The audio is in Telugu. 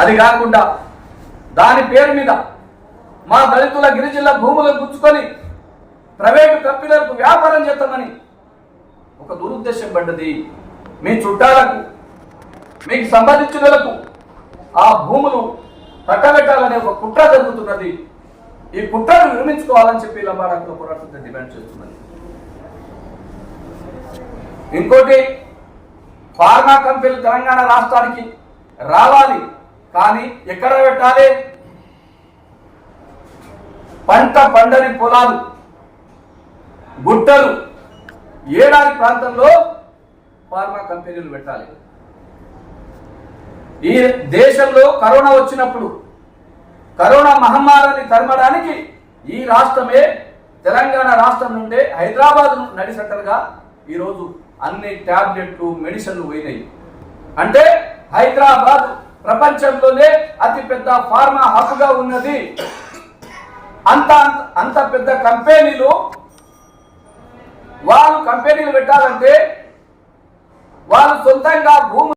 అది కాకుండా దాని పేరు మీద మా దళితుల గిరిజనుల భూములను గుంచుకొని ప్రైవేటు కంపెనీలకు వ్యాపారం చేద్దామని ఒక దురుద్దేశం పడ్డది. మీ చుట్టాలకు మీకు సంబంధించినలకు ఆ భూములు కట్టబెట్టాలనే ఒక కుట్ర జరుగుతున్నది. ఈ కుట్రను నిర్మించుకోవాలని చెప్పి లంబాడాకుల పోరాటం డిమాండ్ చేస్తున్నది. ఇంకోటి ఫార్మా కంపెనీలు తెలంగాణ రాష్ట్రానికి రావాలి. కానీ ఎక్కడ పెట్టాలి? పంట పండని పొలాలు గుట్టలు. ఏడాది ప్రాంతంలో ఫార్మా కంపెనీలు పెట్టాలి. ఈ దేశంలో కరోనా వచ్చినప్పుడు కరోనా మహమ్మారిని తరమడానికి ఈ రాష్ట్రమే తెలంగాణ రాష్ట్రం నుండే హైదరాబాద్ నడి సెంటర్గా ఈరోజు అన్ని టాబ్లెట్లు మెడిసిన్లు పోయినాయి. అంటే హైదరాబాద్ ప్రపంచంలోనే అతి పెద్ద ఫార్మా హబ్గా ఉన్నది. అంత అంత- అంత పెద్ద కంపెనీలు వాళ్ళు కంపెనీలు పెట్టాలంటే వాళ్ళు సొంతంగా భూమి